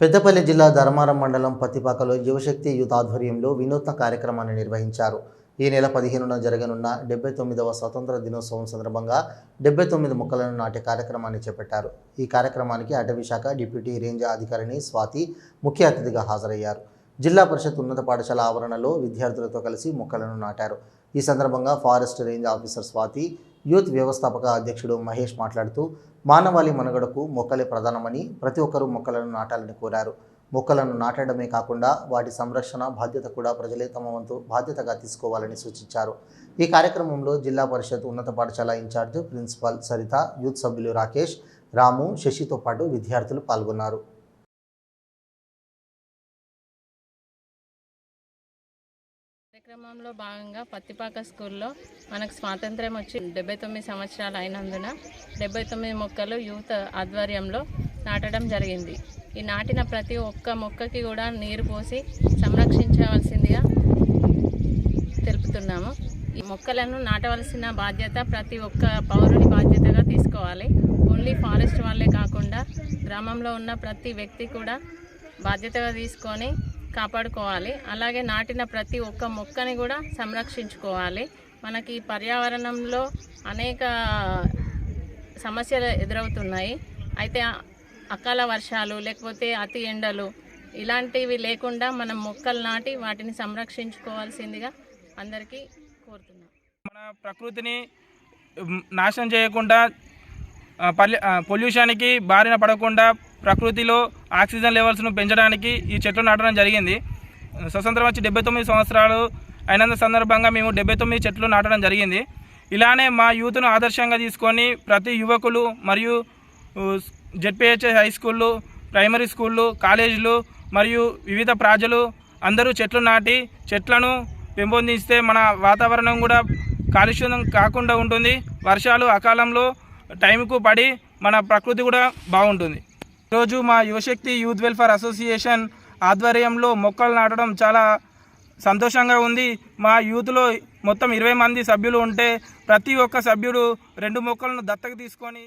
పెద్దపల్లి జిల్లా ధర్మారం మండలం పత్తిపాకలో యువశక్తి యూత్ ఆధ్వర్యంలో వినూత్న కార్యక్రమాన్ని నిర్వహించారు. ఈ నెల పదిహేనున జరగనున్న డెబ్బై తొమ్మిదవ స్వతంత్ర దినోత్సవం సందర్భంగా డెబ్బై తొమ్మిది మొక్కలను నాటే కార్యక్రమాన్ని చేపట్టారు. ఈ కార్యక్రమానికి అటవీ శాఖ డిప్యూటీ రేంజ్ అధికారిని స్వాతి ముఖ్య అతిథిగా హాజరయ్యారు. జిల్లా పరిషత్ ఉన్నత పాఠశాల ఆవరణలో విద్యార్థులతో కలిసి మొక్కలను నాటారు. ఈ సందర్భంగా forest range officer Swathi youth వ్యవస్థాపక అధ్యక్షుడు మహేష్ మాట్లాడుతూ మానవాళి మనుగడకు మొక్కలే ప్రధానమని ప్రతి ఒక్కరూ మొక్కలను నాటాలని కోరారు. మొక్కలను నాటడమే కాకుండా వాటి సంరక్షణ బాధ్యత కూడా ప్రజలే తమ వంతు బాధ్యతగా తీసుకోవాలని సూచించారు. ఈ కార్యక్రమంలో జిల్లా పరిషత్ ఉన్నత పాఠశాల ఇన్ఛార్జ్ ప్రిన్సిపాల్ సరిత యూత్ సభ్యులు రాకేష్ రాము శశితో పాటు విద్యార్థులు పాల్గొన్నారు. కార్యక్రమంలో భాగంగా పత్తిపాక స్కూల్లో మనకు స్వాతంత్ర్యం వచ్చి డెబ్బై తొమ్మిది సంవత్సరాలు అయినందున డెబ్బై తొమ్మిది మొక్కలు యూత్ ఆధ్వర్యంలో నాటడం జరిగింది. ఈ నాటిన ప్రతి ఒక్క మొక్కకి కూడా నీరు పోసి సంరక్షించవలసిందిగా తెలుపుతున్నాము. ఈ మొక్కలను నాటవలసిన బాధ్యత ప్రతి ఒక్క పౌరుని బాధ్యతగా తీసుకోవాలి. ఓన్లీ ఫారెస్ట్ వాళ్ళే కాకుండా గ్రామంలో ఉన్న ప్రతి వ్యక్తి కూడా బాధ్యతగా తీసుకొని కాపాడుకోవాలి. అలాగే నాటిన ప్రతి ఒక్క మొక్కని కూడా సంరక్షించుకోవాలి. మనకి పర్యావరణంలో అనేక సమస్యలు ఎదురవుతున్నాయి. అయితే అకాల వర్షాలు లేకపోతే అతి ఎండలు ఇలాంటివి లేకుండా మనం మొక్కలు నాటి వాటిని సంరక్షించుకోవాల్సిందిగా అందరికీ కోరుతున్నాం. మన ప్రకృతిని నాశనం చేయకుండా ఆ, పొల్యూషన్కి బారిన పడకుండా ప్రకృతిలో ఆక్సిజన్ లెవెల్స్ను పెంచడానికి ఈ చెట్లు నాటడం జరిగింది. స్వతంత్రం వచ్చి డెబ్బై తొమ్మిది సంవత్సరాలు అయినంత సందర్భంగా మేము డెబ్బై తొమ్మిది చెట్లు నాటడం జరిగింది. ఇలానే మా యూత్ను ఆదర్శంగా తీసుకొని ప్రతి యువకులు మరియు జెడ్పిహెచ్ఎస్ హై స్కూళ్ళు ప్రైమరీ స్కూళ్ళు కాలేజీలు మరియు వివిధ ప్రజలు అందరూ చెట్లు నాటి చెట్లను పెంపొందిస్తే మన వాతావరణం కూడా కాలుష్యం కాకుండా ఉంటుంది. వర్షాలు అకాలంలో టైంకు పడి మన ప్రకృతి కూడా బాగుంటుంది. ఈరోజు మా యువశక్తి యూత్ వెల్ఫేర్ అసోసియేషన్ ఆధ్వర్యంలో మొక్కలు నాటడం చాలా సంతోషంగా ఉంది. మా యూత్లో మొత్తం ఇరవై మంది సభ్యులు ఉంటే ప్రతి ఒక్క సభ్యుడు రెండు మొక్కలను దత్తకు తీసుకొని